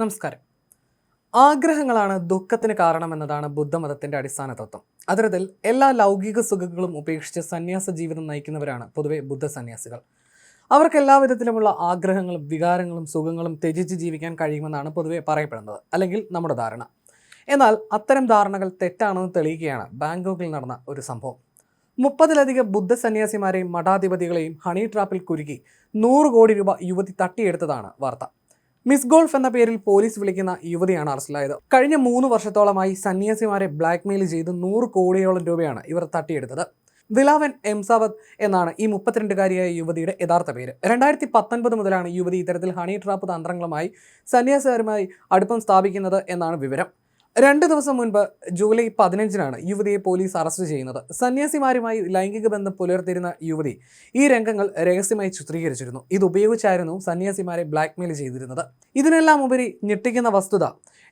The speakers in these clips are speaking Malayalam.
നമസ്കാരം. ആഗ്രഹങ്ങളാണ് ദുഃഖത്തിന് കാരണമെന്നതാണ് ബുദ്ധമതത്തിന്റെ അടിസ്ഥാന തത്വം. അത്തരത്തിൽ എല്ലാ ലൗകിക സുഖങ്ങളും ഉപേക്ഷിച്ച് സന്യാസ ജീവിതം നയിക്കുന്നവരാണ് പൊതുവെ ബുദ്ധ സന്യാസികൾ അവർക്ക് എല്ലാ വിധത്തിലുമുള്ള ആഗ്രഹങ്ങളും വികാരങ്ങളും സുഖങ്ങളും ത്യജിച്ച് ജീവിക്കാൻ കഴിയുമെന്നാണ് പൊതുവെ പറയപ്പെടുന്നത് അല്ലെങ്കിൽ നമ്മുടെ ധാരണ. എന്നാൽ അത്തരം ധാരണകൾ തെറ്റാണെന്ന് തെളിയിക്കുകയാണ് ബാങ്കോക്കിൽ നടന്ന ഒരു സംഭവം. മുപ്പതിലധികം ബുദ്ധ സന്യാസിമാരെയും മഠാധിപതികളെയും ഹണി ട്രാപ്പിൽ കുരുക്കി നൂറ് കോടി രൂപ യുവതി തട്ടിയെടുത്തതാണ് വാർത്ത. മിസ് ഗോൾഫ് എന്ന പേരിൽ പോലീസ് വിളിക്കുന്ന യുവതിയാണ് അറസ്റ്റിലായത്. കഴിഞ്ഞ മൂന്ന് വർഷത്തോളമായി സന്യാസിമാരെ ബ്ലാക്ക്മെയിൽ ചെയ്ത് നൂറ് കോടിയോളം രൂപയാണ് ഇവർ തട്ടിയെടുത്തത്. ദിലാവൻ എംസാവത് എന്നാണ് ഈ മുപ്പത്തിരണ്ടുകാരിയായ യുവതിയുടെ യഥാർത്ഥ പേര്. രണ്ടായിരത്തി പത്തൊൻപത് മുതലാണ് യുവതി ഇത്തരത്തിൽ ഹണി ട്രാപ്പ് തന്ത്രങ്ങളുമായി സന്യാസിമാരുമായി അടുപ്പം സ്ഥാപിക്കുന്നത് എന്നാണ് വിവരം. രണ്ട് ദിവസം മുൻപ് ജൂലൈ പതിനഞ്ചിനാണ് യുവതിയെ പോലീസ് അറസ്റ്റ് ചെയ്യുന്നത്. സന്യാസിമാരുമായി ലൈംഗിക ബന്ധം പുലർത്തിരുന്ന യുവതി ഈ രംഗങ്ങൾ രഹസ്യമായി ചിത്രീകരിച്ചിരുന്നു. ഇത് ഉപയോഗിച്ചായിരുന്നു സന്യാസിമാരെ ബ്ലാക്ക്മെയിൽ ചെയ്തിരുന്നത്. ഇതിനെല്ലാം ഉപരി ഞെട്ടിക്കുന്ന വസ്തുത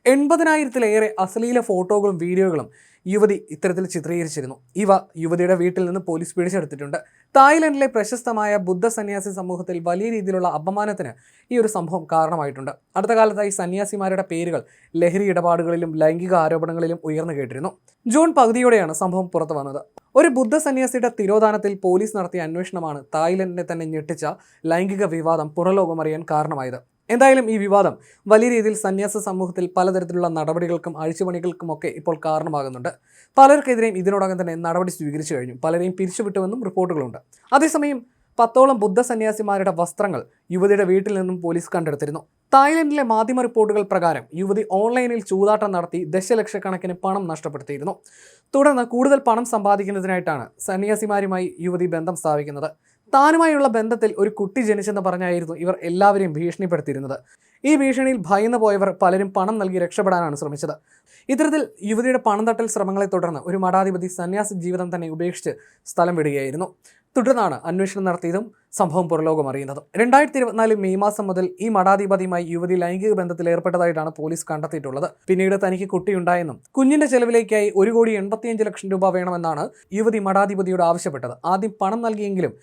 എൺപതിനായിരത്തിലേറെ അശ്ലീല ഫോട്ടോകളും വീഡിയോകളും യുവതി ഇത്തരത്തിൽ ചിത്രീകരിച്ചിരുന്നു. ഇവ യുവതിയുടെ വീട്ടിൽ നിന്ന് പോലീസ് പിടിച്ചെടുത്തിട്ടുണ്ട്. തായ്ലൻഡിലെ പ്രശസ്തമായ ബുദ്ധ സന്യാസി സമൂഹത്തിൽ വലിയ രീതിയിലുള്ള അപമാനത്തിന് ഈ ഒരു സംഭവം കാരണമായിട്ടുണ്ട്. അടുത്ത കാലത്തായി സന്യാസിമാരുടെ പേരുകൾ ലഹരി ഇടപാടുകളിലും ലൈംഗിക ആരോപണങ്ങളിലും ഉയർന്നു കേട്ടിരുന്നു. ജൂൺ പകുതിയോടെയാണ് സംഭവം പുറത്തു വന്നത്. ഒരു ബുദ്ധ സന്യാസിയുടെ തിരോധാനത്തിൽ പോലീസ് നടത്തിയ അന്വേഷണമാണ് തായ്ലൻഡിനെ തന്നെ ഞെട്ടിച്ച ലൈംഗിക വിവാദം പുറലോകമറിയാൻ കാരണമായത്. എന്തായാലും ഈ വിവാദം വലിയ രീതിയിൽ സന്യാസ സമൂഹത്തിൽ പലതരത്തിലുള്ള നടപടികൾക്കും അഴിച്ചുപണികൾക്കുമൊക്കെ ഇപ്പോൾ കാരണമാകുന്നുണ്ട്. പലർക്കെതിരെയും ഇതിനോടകം തന്നെ നടപടി സ്വീകരിച്ചു കഴിഞ്ഞു. പലരെയും പിരിച്ചുവിട്ടുവെന്നും റിപ്പോർട്ടുകളുണ്ട്. അതേസമയം പത്തോളം ബുദ്ധ സന്യാസിമാരുടെ വസ്ത്രങ്ങൾ യുവതിയുടെ വീട്ടിൽ നിന്നും പോലീസ് കണ്ടെടുത്തിരുന്നു. തായ്ലൻഡിലെ മാധ്യമ റിപ്പോർട്ടുകൾ പ്രകാരം യുവതി ഓൺലൈനിൽ ചൂതാട്ടം നടത്തി ദശലക്ഷക്കണക്കിന് പണം നഷ്ടപ്പെടുത്തിയിരുന്നു. തുടർന്ന് കൂടുതൽ പണം സമ്പാദിക്കുന്നതിനായിട്ടാണ് സന്യാസിമാരുമായി യുവതി ബന്ധം സ്ഥാപിക്കുന്നത്. താനുമായുള്ള ബന്ധത്തിൽ ഒരു കുട്ടി ജനിച്ചെന്ന് പറഞ്ഞായിരുന്നു ഇവർ എല്ലാവരെയും ഭീഷണിപ്പെടുത്തിയിരുന്നത്. ഈ ഭീഷണിയിൽ ഭയന്നു പോയവർ പലരും പണം നൽകി രക്ഷപ്പെടാനാണ് ശ്രമിച്ചത്. ഇത്തരത്തിൽ യുവതിയുടെ പണം തട്ടൽ ശ്രമങ്ങളെ തുടർന്ന് ഒരു മഠാധിപതി സന്യാസ ജീവിതം തന്നെ ഉപേക്ഷിച്ച് സ്ഥലം വിടുകയായിരുന്നു. തുടർന്നാണ് അന്വേഷണം നടത്തിയതും സംഭവം പുറലോകം അറിയുന്നതും. രണ്ടായിരത്തി ഇരുപത്തിനാല് മെയ് മാസം മുതൽ ഈ മഠാധിപതിയുമായി യുവതി ലൈംഗിക ബന്ധത്തിൽ ഏർപ്പെട്ടതായിട്ടാണ് പോലീസ് കണ്ടെത്തിയിട്ടുള്ളത്. പിന്നീട് തനിക്ക് കുട്ടിയുണ്ടായെന്നും കുഞ്ഞിന്റെ ചെലവിലേക്കായി ഒരു കോടി എൺപത്തിയഞ്ച് ലക്ഷം രൂപ വേണമെന്നാണ് യുവതി മഠാധിപതിയോട് ആവശ്യപ്പെട്ടത്. ആദ്യം പണം നൽകിയെങ്കിലും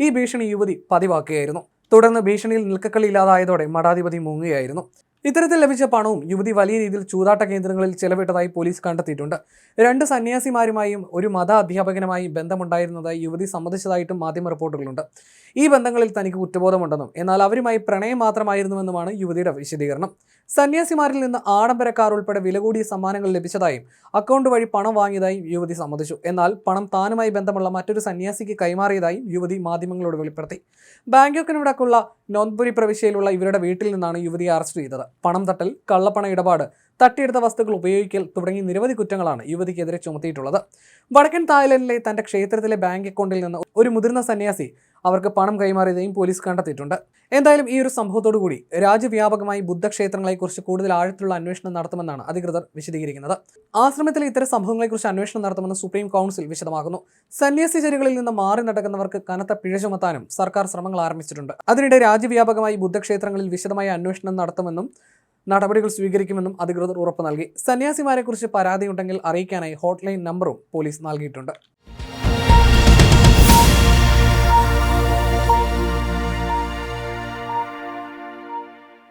ഈ ഭീഷണി യുവതി പതിവാക്കുകയായിരുന്നു. തുടർന്ന് ഭീഷണിയിൽ നിൽക്കക്കളിയില്ലാതായതോടെ മഠാധിപതി മുങ്ങുകയായിരുന്നു. ഇത്തരത്തിൽ ലഭിച്ച പണവും യുവതി വലിയ രീതിയിൽ ചൂതാട്ട കേന്ദ്രങ്ങളിൽ ചെലവിട്ടതായി പോലീസ് കണ്ടെത്തിയിട്ടുണ്ട്. രണ്ട് സന്യാസിമാരുമായും ഒരു മത അധ്യാപകനുമായും ബന്ധമുണ്ടായിരുന്നതായി യുവതി സമ്മതിച്ചതായിട്ടും മാധ്യമ റിപ്പോർട്ടുകളുണ്ട്. ഈ ബന്ധങ്ങളിൽ തനിക്ക് കുറ്റബോധമുണ്ടെന്നും എന്നാൽ അവരുമായി പ്രണയം മാത്രമായിരുന്നുവെന്നുമാണ് യുവതിയുടെ വിശദീകരണം. സന്യാസിമാരിൽ നിന്ന് ആഡംബര കാർ ഉൾപ്പെടെ വില കൂടിയ സമ്മാനങ്ങൾ ലഭിച്ചതായും അക്കൗണ്ട് വഴി പണം വാങ്ങിയതായും യുവതി സമ്മതിച്ചു. എന്നാൽ പണം താനുമായി ബന്ധമുള്ള മറ്റൊരു സന്യാസിക്ക് കൈമാറിയതായും യുവതി മാധ്യമങ്ങളോട് വെളിപ്പെടുത്തി. ബാങ്കോക്കിനോടൊക്കെയുള്ള നോൻപുരി പ്രവിശ്യയിലുള്ള ഇവരുടെ വീട്ടിൽ നിന്നാണ് യുവതിയെ അറസ്റ്റ് ചെയ്തത്. പണം തട്ടൽ കള്ളപ്പണ ഇടപാട് തട്ടിയെടുത്ത വസ്തുക്കൾ ഉപയോഗിക്കൽ തുടങ്ങി നിരവധി കുറ്റങ്ങളാണ് യുവതിക്കെതിരെ ചുമത്തിയിട്ടുള്ളത്. വടക്കൻ തായ്ലൻഡിലെ തന്റെ ക്ഷേത്രത്തിലെ ബാങ്ക് അക്കൗണ്ടിൽ നിന്ന് ഒരു മുതിർന്ന സന്യാസി അവർക്ക് പണം കൈമാറിയതായും പോലീസ് കണ്ടെത്തിയിട്ടുണ്ട്. എന്തായാലും ഈ ഒരു സംഭവത്തോടു കൂടി രാജ്യവ്യാപകമായി ബുദ്ധക്ഷേത്രങ്ങളെക്കുറിച്ച് കൂടുതൽ ആഴത്തിലുള്ള അന്വേഷണം നടത്തുമെന്നാണ് അധികൃതർ വിശദീകരിക്കുന്നത്. ആശ്രമത്തിലെ ഇത്തരം സംഭവങ്ങളെക്കുറിച്ച് അന്വേഷണം നടത്തുമെന്ന് സുപ്രീം കൗൺസിൽ വിശദമാക്കുന്നു. സന്യാസി ചരികളിൽ നിന്ന് മാറി നടക്കുന്നവർക്ക് കനത്ത പിഴ ചുമത്താനും സർക്കാർ ശ്രമങ്ങൾ ആരംഭിച്ചിട്ടുണ്ട്. അതിനിടെ രാജ്യവ്യാപകമായി ബുദ്ധക്ഷേത്രങ്ങളിൽ വിശദമായ അന്വേഷണം നടത്തുമെന്നും നടപടികൾ സ്വീകരിക്കുമെന്നും അധികൃതർ ഉറപ്പ് നൽകി. സന്യാസിമാരെക്കുറിച്ച് പരാതിയുണ്ടെങ്കിൽ അറിയിക്കാനായി ഹോട്ട്ലൈൻ നമ്പറും പോലീസ് നൽകിയിട്ടുണ്ട്.